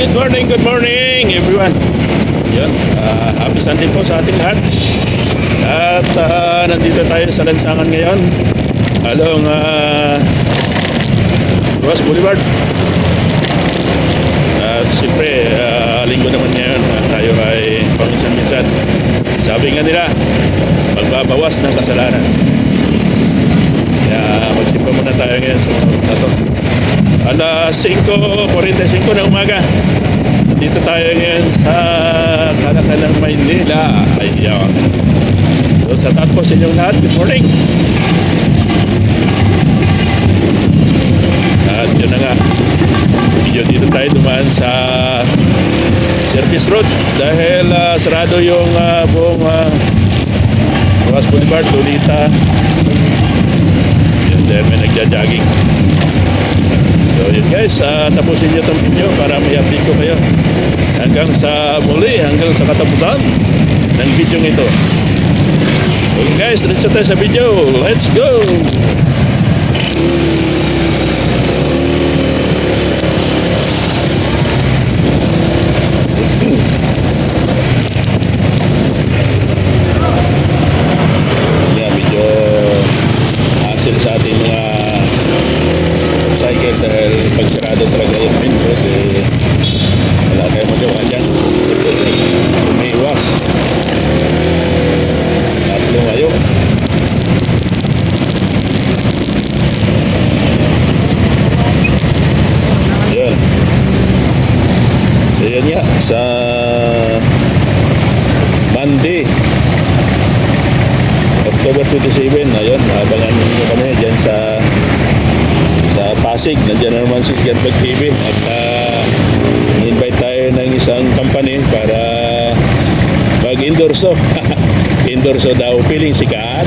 good morning, good morning everyone. Yun, ah, happy Sunday po sa ating lahat. At ah, nandito tayo sa lansangan ngayon. Along uh, Ross Boulevard. At siyempre, ah, linggo naman ngayon. ah, tayo ay paminsan-minsan. Sabi nga nila, magbabawas ng kasalanan. Kaya magsimba muna tayo ngayon sa mga. Alas 5.45 ng umaga. Dito tayo ngayon sa Kalakalang, Maynila. Ayun. So, sa taat po sa inyong lahat, good morning. At yun na nga. Medyo dito tayo dumaan sa Service Road dahil ah, sarado yung ah, buong uh, Boulevard, Lolita. Yun, dahil may nagja-jogging. So yun guys, ah, tapusin nyo itong video para may update ko kayo. Hanggang sa muli, hanggang sa katapusan ng video ito. Okay guys, diretso tayo sa video. Let's go! Yeah, medyo hassle sa ating mga cycle dahil pag sarado talaga yung main road eh, wala kayo magawa dyan umiiwas at lumayo yun nga sa Monday October 27 ayun abangan nyo kami dyan sa sa Pasig. Nandiyan na naman si Gatbag TV at uh, invite tayo ng isang company para mag-endorso. endorso daw, piling sikat.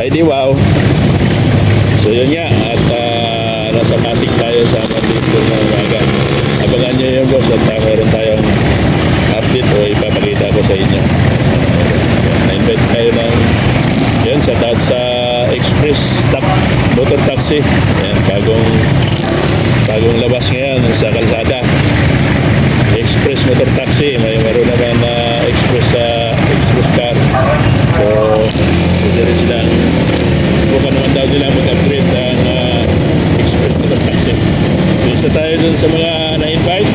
Ay di wow. So yun nga, at uh, nasa Pasig tayo sa Mandito ng umaga. Abangan nyo yung boss at uh, meron tayong update o ipapakita ko sa inyo. Na-invite tayo ng yan sa sa Express tax, motor taxi. Yan, bagong bagong labas ngayon sa kalsada. Express motor taxi. May meron naman na express sa express car. So, pwede rin silang subukan naman daw nila mag-upgrade ng ah, express motor taxi. So, isa tayo dun sa mga na-invite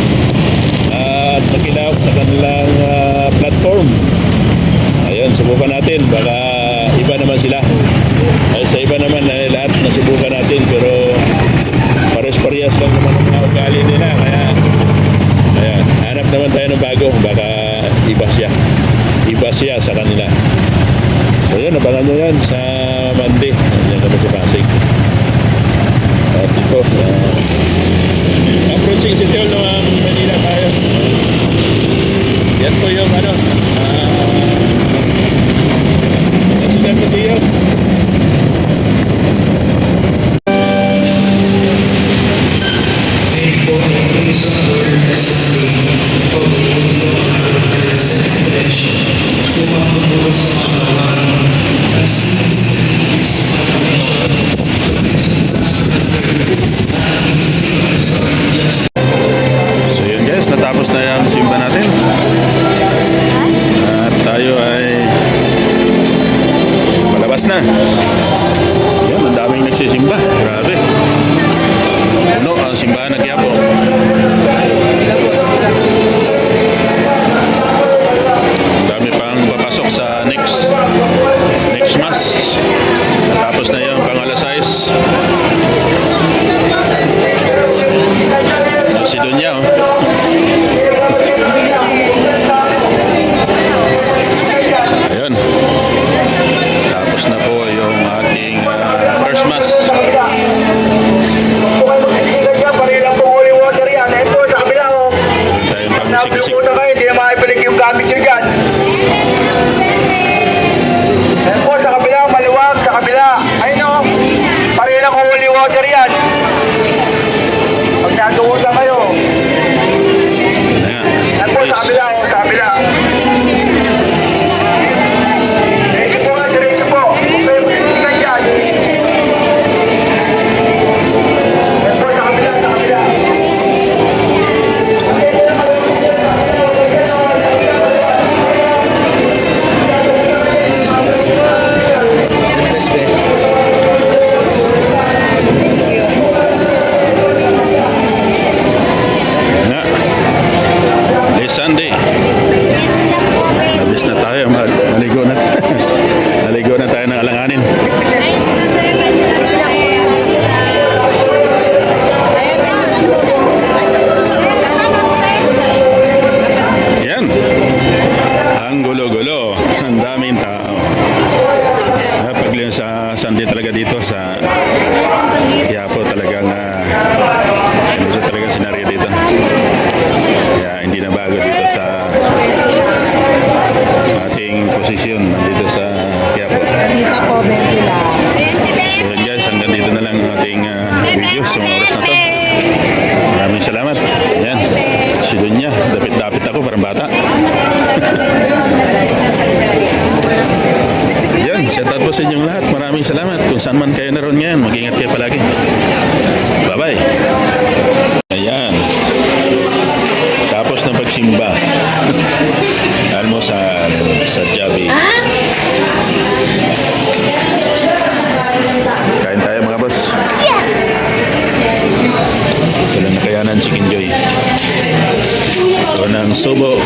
at nakilahok sa kanilang ah, platform. Ayun, subukan natin. Baka iba naman sila. Ay, sa iba naman, eh, lahat nasubukan natin. Pero pares-parehas lang naman ang mga ugali nila. Kaya, ayan, hanap naman tayo ng bago. Baka iba siya. Iba siya sa kanila. So yun, abangan nyo yan sa Monday. Nandiyan kami sa Pasig. At ito, uh, approaching City Hall ng Manila tayo. Yan po yung ano, ah, Mateo. So yun guys, natapos na yung simba natin. Na. Yan, ang daming nagsisimba. Grabe. Puno ang simbahan ng Quiapo. Dyan. Ayan po, sa kabila, maliwag, sa kabila. Ayun o, parilang holy water yan. Pag natuwa kayo. Ayan. Ayan po, oh, sa kabila. natin ta napaglingon ah, sa Sunday talaga dito sa Yapot saan man kayo naroon ngayon, mag-ingat kayo palagi. Bye-bye. Ayan. Tapos ng pagsimba. Almusal sa Jabi. Kain tayo mga boss. Yes! Ito lang nakayanan si Kinjoy. Ito ng subo.